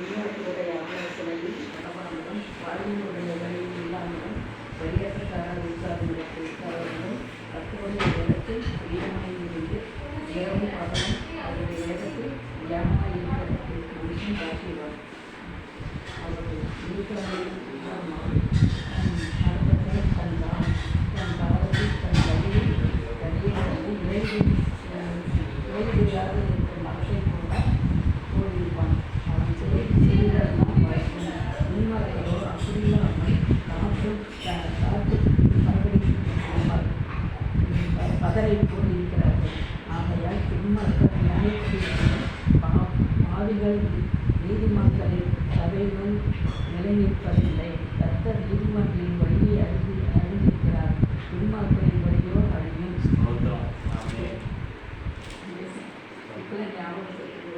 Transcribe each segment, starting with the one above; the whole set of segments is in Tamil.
Eu não vou ganhar, mas eu vou ganhar. பதரை போட்டிருக்கிறார்கள் ஆகையால் துன்மார்க்கர் நிலைத்திருக்கும் பா- பாவிகள் நீதிமன்றங்களில் சபைகள் நிலைநிற்பதில்லை. கர்த்தர் நீதிமன்றின் வழியை அறிந்து அறிந்திருக்கிறார். துன்மார்க்கரின் வழியோ அழியும். ஞாபகத்துக்கு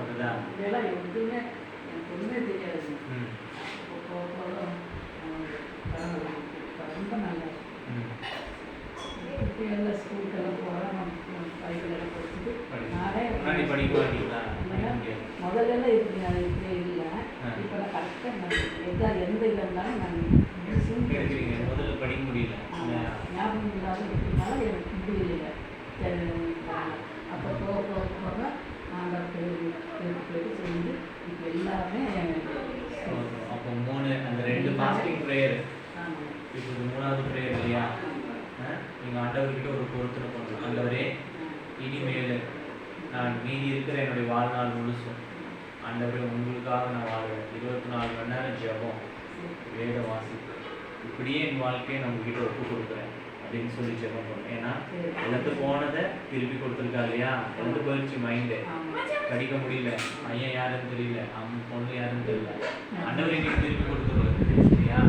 அதுதான். எனக்கு ஒன்றுமே எல்லாம் ஸ்கூலுக்கெல்லாம் போகிறோம் பைக்கில் கொடுத்துட்டு நானே முன்னாடி படிக்க மாட்டீங்களா இல்லைன்னா முடியாது. முதல்ல எல்லாம் இப்படி நான் இப்படி இல்லை. இப்போ நான் கரெக்டாக நான் எதா எந்த இது இருந்தாலும் நான் முதல்ல படிக்க முடியல. ஞாபகம் இல்லாத எப்படினாலும் எனக்கு முடியல அப்போ போக போக போக நாங்கள் செஞ்சு இப்போ எல்லாமே. அப்போ மூணு அந்த ரெண்டு ஃபாஸ்டிங் ப்ரேயர் இப்போ இது மூணாவது ப்ரேயர் இல்லையா? நீங்கள் ஆண்டவர்கிட்ட ஒரு பொருத்தனை பண்ணணும் ஆண்டவரே இனிமேல் நான் மீதி இருக்கிற என்னுடைய வாழ்நாள் முழுசும் ஆண்டவரே உங்களுக்காக நான் வாழ்வேன். இருபத்தி நாலு மணி நேரம் ஜெபம் வேத வாசிப்பு. இப்படியே என் வாழ்க்கையை நான் உங்ககிட்ட ஒப்பு கொடுக்குறேன் அப்படின்னு சொல்லி ஜெபம் பண்ணேன் ஏன்னா இழந்து போனதை திருப்பி கொடுத்துருக்கா இல்லையா? இழந்து போயிடுச்சு மைண்டு படிக்க முடியல. பையன் யாருன்னு தெரியல. அம்மா பொண்ணு யாருன்னு தெரியல. அண்டவரை திருப்பி கொடுத்துருவாரு சரியா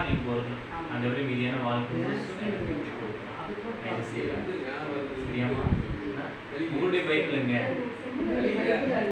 பண்ணும்போது நீங்க அப்படிதான் நீங்க போகணும் ஆண்டவரே மீதியான வாழ்க்கை சரியாமா உங்களுடைய அதுக்கப்புறம்